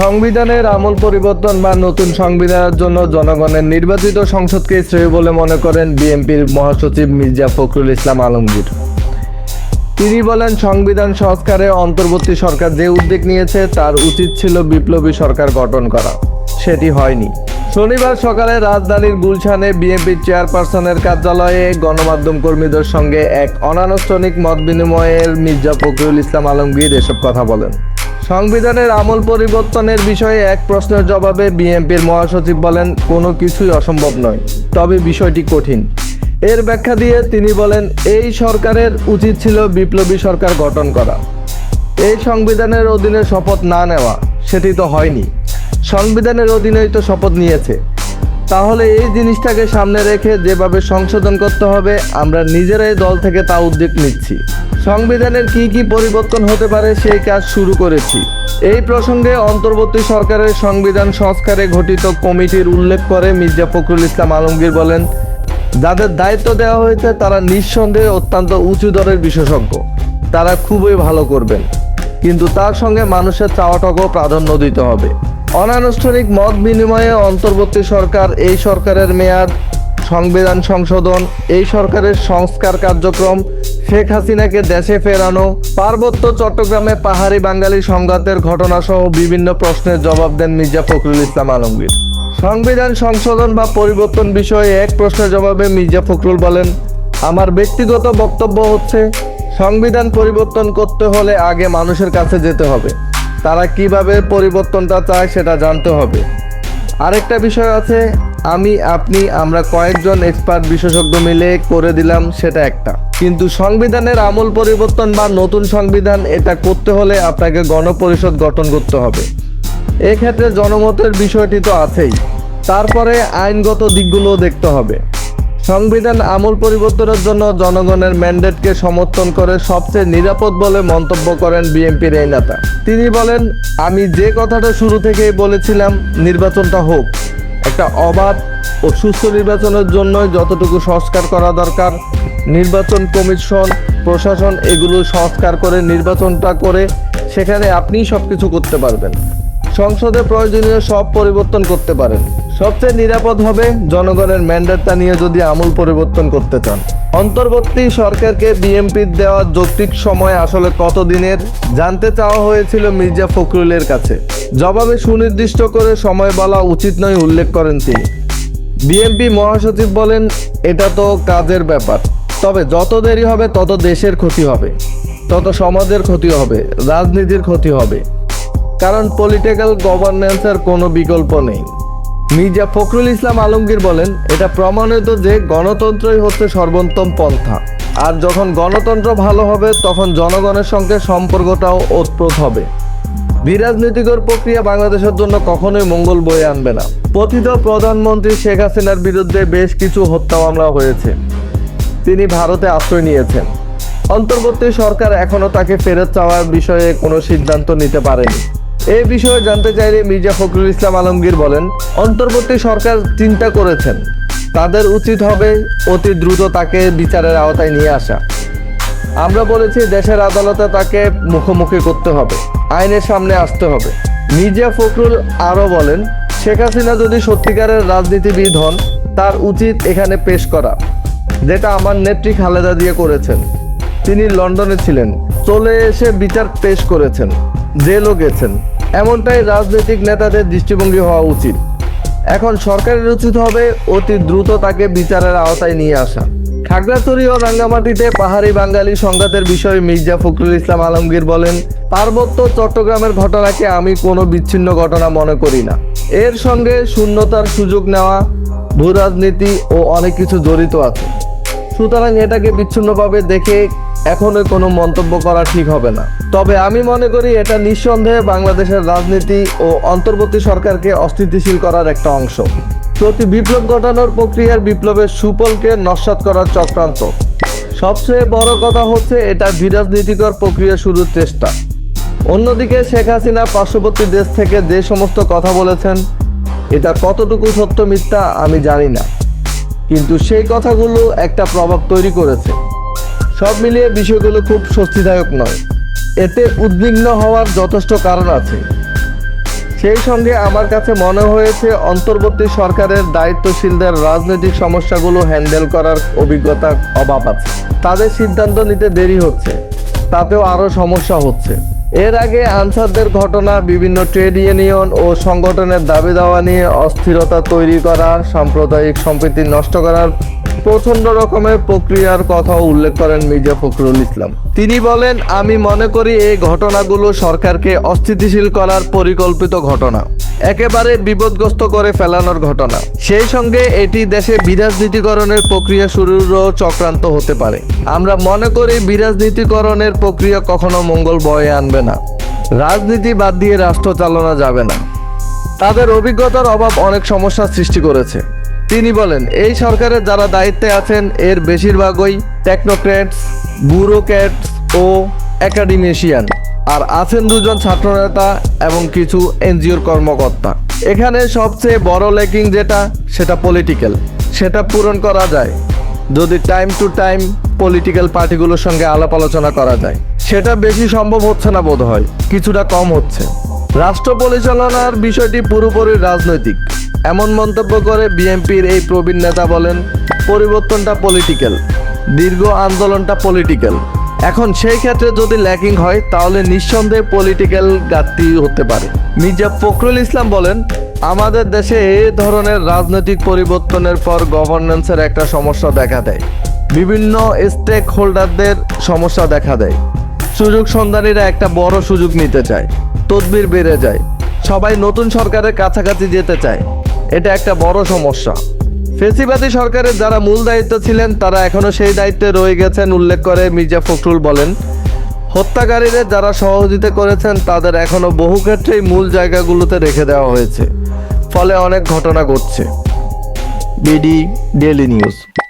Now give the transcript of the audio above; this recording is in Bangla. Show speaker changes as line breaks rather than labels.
সংবিধানের আমল পরিবর্তন বা নতুন সংবিধানের জন্য জনগণের নির্বাচিত সংসদকে শ্রেয় বলে মনে করেন বিএনপির মহাসচিব মির্জা ফখরুল ইসলাম আলমগীর। তিনি বলেন, সংবিধান সংস্কারে অন্তর্বর্তী সরকার যে উদ্যোগ নিয়েছে, তার উচিত ছিল বিপ্লবী সরকার গঠন করা। সেটি হয়নি। শনিবার সকালে রাজধানীর গুলশানে বিএনপির চেয়ারপারসনের কার্যালয়ে গণমাধ্যম কর্মীদের সঙ্গে এক অনানুষ্ঠানিক মত বিনিময়ের মির্জা ফখরুল ইসলাম আলমগীর এসব কথা বলেন। সংবিধানের আমল পরিবর্তনের বিষয়ে এক প্রশ্নের জবাবে বিএনপির মহাসচিব বলেন, কোনো কিছুই অসম্ভব নয়। তবে বিষয়টি কঠিন। এর ব্যাখ্যা দিয়ে তিনি বলেন, এই সরকারের উচিত ছিল বিপ্লবী সরকার গঠন করা। এই সংবিধানের অধীনে শপথ না নেওয়া, সেটি তো হয়নি। সংবিধানের অধীনেই তো শপথ নিয়েছে। তাহলে এই জিনিসটাকে সামনে রেখে যেভাবে সংশোধন করতে হবে, আমরা নিজেরাই দল থেকে তা উদ্যোগ নিচ্ছি। সংবিধানের কি কি পরিবর্তন হতে পারে সেই কাজ শুরু করেছি। এই প্রসঙ্গে অন্তর্বর্তী সরকারের সংবিধান সংস্কারে গঠিত কমিটির উল্লেখ করে মির্জা ফখরুল ইসলাম আলমগীর বলেন, যাদের দায়িত্ব দেওয়া হয়েছে তারা নিঃসন্দেহে অত্যন্ত উঁচু দরের বিশেষজ্ঞ। তারা খুবই ভালো করবেন। কিন্তু তার সঙ্গে মানুষের চাওয়াটাকেও প্রাধান্য দিতে হবে। অনানুষ্ঠানিক মত বিনিময়ে অন্তর্বর্তী সরকার, এই সরকারের মেয়াদ, সংবিধান সংশোধন, এই সরকারের সংস্কার কার্যক্রম, শেখ হাসিনাকে দেশে ফেরানো, পার্বত্য চট্টগ্রামে পাহাড়ি বাঙালি সংঘাতের ঘটনাসহ বিভিন্ন প্রশ্নের জবাব দেন মির্জা ফখরুল ইসলাম আলমগীর। সংবিধান সংশোধন বা পরিবর্তন বিষয়ে এক প্রশ্নের জবাবে মির্জা ফখরুল বলেন, আমার ব্যক্তিগত বক্তব্য হচ্ছে, সংবিধান পরিবর্তন করতে হলে আগে মানুষের কাছে যেতে হবে। তারা কীভাবে পরিবর্তনটা চায় সেটা জানতে হবে। আরেকটা বিষয় আছে, আমি, আপনি, আমরা কয়েকজন এক্সপার্ট বিশেষজ্ঞ মিলে করে দিলাম সেটা একটা। কিন্তু সংবিধানের আমূল পরিবর্তন বা নতুন সংবিধান এটা করতে হলে আপনাকে গণপরিষদ গঠন করতে হবে। এক্ষেত্রে জনমতের বিষয়টি তো আছেই। তারপরে আইনগত দিকগুলোও দেখতে হবে। সংবিধান আমূল পরিবর্তনের জন্য জনগণের ম্যান্ডেটকে সমর্থন করে সবচেয়ে নিরাপদ বলে মন্তব্য করেন বিএনপির এই নেতা। তিনি বলেন, আমি যে কথাটা শুরু থেকেই বলেছিলাম, নির্বাচনটা হোক। একটা অবাধ ও সুস্থ নির্বাচনের জন্য যতটুকু সংস্কার করা দরকার, নির্বাচন কমিশন, প্রশাসন এগুলো সংস্কার করে নির্বাচনটা করে সেখানে আপনিই সব কিছু করতে পারবেন। সংসদে প্রয়োজনীয় সব পরিবর্তন করতে পারেন। সবচেয়ে নিরাপদ হবে জনগণের ম্যান্ডেটটা নিয়ে যদি আমূল পরিবর্তন করতে চান। অন্তর্বর্তী সরকারকে বিএনপির দেওয়া যৌক্তিক সময় আসলে কত দিনের জানতে চাওয়া হয়েছিল মির্জা ফখরুলের কাছে। জবাবে সুনির্দিষ্ট করে সময় বলা উচিত নয়, উল্লেখ করেন তিনি। বিএনপি মহাসচিব বলেন, এটা তো কাজের ব্যাপার। তবে যত দেরি হবে, তত দেশের ক্ষতি হবে। তত সমাজের ক্ষতি হবে, রাজনীতির ক্ষতি হবে। কারণ পলিটিক্যাল গভর্নেন্সের কোনো বিকল্প নেই। মির্জা ফখরুল ইসলাম আলমগীর বলেন, এটা প্রমাণিত যে গণতন্ত্রই হচ্ছে সর্বোত্তম পন্থা। আর যখন গণতন্ত্র ভালো হবে, তখন জনগণের সঙ্গে সম্পর্কটাও ওতপ্রোত হবে। বিরাজনীতিকর প্রক্রিয়া বাংলাদেশের জন্য কখনোই মঙ্গল বয়ে আনবে না। পতিত প্রধানমন্ত্রী শেখ হাসিনার বিরুদ্ধে বেশ কিছু হত্যা মামলা হয়েছে। তিনি ভারতে আশ্রয় নিয়েছেন। অন্তর্বর্তী সরকার এখনও তাকে ফেরত চাওয়ার বিষয়ে কোনো সিদ্ধান্ত নিতে পারেনি। এই বিষয়ে জানতে চাইলে মির্জা ফখরুল ইসলাম আলমগীর বলেন, অন্তর্বর্তী সরকার চিন্তা করেছেন। তাদের উচিত হবে অতি দ্রুত তাকে বিচারের আওতায় নিয়ে আসা। আমরা বলেছি দেশের আদালতে তাকে মুখোমুখি করতে হবে, আইনের সামনে আসতে হবে। মির্জা ফখরুল আরও বলেন, শেখ হাসিনা যদি সত্যিকারের রাজনীতিবিদ হন, তার উচিত এখানে পেশ করা, যেটা আমার নেত্রী খালেদা দিয়ে করেছেন। তিনি লন্ডনে ছিলেন, চলে এসে বিচার পেশ করেছেন, জেলও গেছেন। এমনটাই রাজনৈতিক নেতাদের দৃষ্টিভঙ্গি হওয়া উচিত। এখন সরকারের উচিত হবে অতি দ্রুত তাকে বিচারের আওতায় নিয়ে আসা। খাগড়াছড়ি ও রাঙ্গামাটিতে পাহাড়ি বাঙালি সংঘাতের বিষয়ে মির্জা ফখরুল ইসলাম আলমগীর বলেন, পার্বত্য চট্টগ্রামের ঘটনাকে আমি কোনো বিচ্ছিন্ন ঘটনা মনে করি না। এর সঙ্গে শূন্যতার সুযোগ নেওয়া ভূ রাজনীতি ও অনেক কিছু জড়িত আছে। সুতরাং এটাকে বিচ্ছিন্নভাবে দেখে এখনই কোনো মন্তব্য করা ঠিক হবে না। তবে আমি মনে করি এটা নিঃসন্দেহে বাংলাদেশের রাজনীতি ও অন্তর্বর্তী সরকারকে অস্থিতিশীল করার একটা অংশ। প্রতি বিপ্লব ঘটানোর প্রক্রিয়ার বিপ্লবের সুফলকে নস্বাত করার চক্রান্ত। সবচেয়ে বড় কথা হচ্ছে এটা বিরাজনীতিকর প্রক্রিয়া শুরুর চেষ্টা। অন্যদিকে শেখ হাসিনা পার্শ্ববর্তী দেশ থেকে যে সমস্ত কথা বলেছেন, এটা কতটুকু সত্য মিথ্যা আমি জানি না। কিন্তু সেই কথাগুলো একটা প্রভাব তৈরি করেছে। সব মিলিয়ে বিষয়গুলো খুব স্বস্তিদায়ক নয়। এতে উদ্বিগ্ন হওয়ার যথেষ্ট কারণ আছে। সেই সঙ্গে আমার কাছে মনে হয়েছে, অন্তর্বর্তী সরকারের দায়িত্বশীলদের রাজনৈতিক সমস্যাগুলো হ্যান্ডেল করার অভিজ্ঞতা অভাব আছে। তাদের সিদ্ধান্ত নিতে দেরি হচ্ছে। তাতেও আরও সমস্যা হচ্ছে। এর আগে আনসারদের ঘটনা, বিভিন্ন ট্রেড ইউনিয়ন ও সংগঠনের দাবি দাওয়া নিয়ে অস্থিরতা তৈরি করা, সাম্প্রদায়িক সম্প্রীতি নষ্ট করার প্রচণ্ড রকমের প্রক্রিয়ার কথা উল্লেখ করেন মির্জা ফখরুল ইসলাম। তিনি বলেন, আমি মনে করি এই ঘটনাগুলো সরকারকে অস্থিতিশীল করার পরিকল্পিত ঘটনা। একেবারে বিপদগ্রস্ত করে ফেলানোর ঘটনা। সেই সঙ্গে এটি দেশে বিরাজনীতিকরণের প্রক্রিয়া শুরুরও চক্রান্ত হতে পারে। আমরা মনে করি বিরাজনীতিকরণের প্রক্রিয়া কখনো মঙ্গল বয়ে আনবে না। রাজনীতি বাদ দিয়ে রাষ্ট্র চালানো যাবে না। তাদের অভিজ্ঞতার অভাব অনেক সমস্যার সৃষ্টি করেছে। তিনি বলেন, এই সরকারের যারা দায়িত্বে আছেন, এর বেশিরভাগই টেকনোক্র্যাটস ব্যুরোক্র্যাটস ও একাডেমিশিয়ান আর আছেন দুজন ছাত্রনেতা এবং কিছু এনজিওর কর্মকর্তা। এখানে সবচেয়ে বড় লেকিং যেটা, সেটা পলিটিক্যাল সেটা পূরণ করা যায় যদি টাইম টু টাইম পলিটিক্যাল পার্টিগুলোর সঙ্গে আলাপ আলোচনা করা যায়। সেটা বেশি সম্ভব হচ্ছে না বোধ হয় কিছুটা কম হচ্ছে। রাষ্ট্র পরিচালনার বিষয়টি পুরোপুরি রাজনৈতিক। এমন মন্তব্য করে বিএনপির এই প্রবীণ নেতা বলেন, পরিবর্তনটা পলিটিক্যাল দীর্ঘ আন্দোলনটা পলিটিক্যাল এখন সেই ক্ষেত্রে যদি ল্যাকিং হয়, তাহলে নিঃসন্দেহে পলিটিক্যাল ঘাটতি হতে পারে। মির্জা ফখরুল ইসলাম বলেন, আমাদের দেশে এই ধরনের রাজনৈতিক পরিবর্তনের পর গভর্নেন্সের একটা সমস্যা দেখা দেয়। বিভিন্ন স্টেক হোল্ডারদের সমস্যা দেখা দেয়। সুযোগ সন্ধানীরা একটা বড় সুযোগ নিতে চায়। তদবির বেড়ে যায়। সবাই নতুন সরকারের কাছাকাছি যেতে চায়। এটা একটা বড় সমস্যা। ফেসিবাদী সরকারের যারা মূল দায়িত্ব ছিলেন, তারা এখনও সেই দায়িত্বে রয়ে গেছেন, উল্লেখ করে মির্জা ফখরুল বলেন। হত্যাকারীদের যারা সহযোগিতা করেছেন, তাদের এখনও বহু ক্ষেত্রেই মূল জায়গাগুলোতে রেখে দেওয়া হয়েছে। ফলে অনেক ঘটনা ঘটছে। BD daily news.